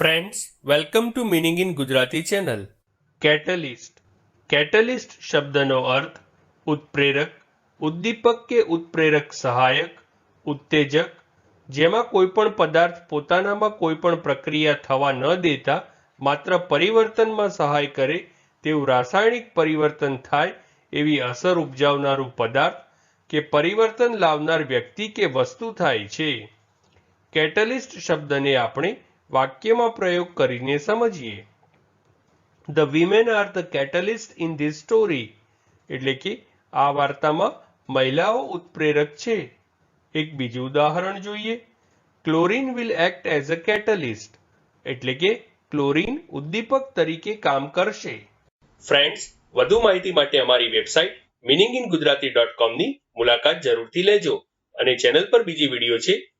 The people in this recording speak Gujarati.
Friends welcome to meaning in Gujarati channel catalyst catalyst શબ્દનો અર્થ ઉત્પ્રેરક ઉદ્દીપક કે ઉત્પ્રેરક સહાયક ઉત્તેજક જેમાં કોઈ પણ પદાર્થ પોતાનામાં કોઈ પણ પ્રક્રિયા થવા ન દેતા માત્ર પરિવર્તનમાં સહાય કરે તેવું રાસાયણિક પરિવર્તન થાય એવી અસર ઉપજાવનારું પદાર્થ કે પરિવર્તન લાવનાર વ્યક્તિ કે વસ્તુ થાય છે કેટલિસ્ટ શબ્દને આપણે વાક્યમાં પ્રયોગ કરીને સમજીએ. The women are the catalyst in this story એટલે કે આ વાર્તામાં મહિલાઓ ઉત્પ્રેરક છે. એક બીજું ઉદાહરણ જોઈએ. Chlorine will act as a catalyst એટલે કે ક્લોરીન ઉદ્દીપક તરીકે કામ કરશે. ફ્રેન્ડ્સ વધુ માહિતી માટે અમારી website meaning in Gujarati dot કોમની મુલાકાત જરૂરથી લેજો અને ચેનલ પર બીજી વીડિયો છે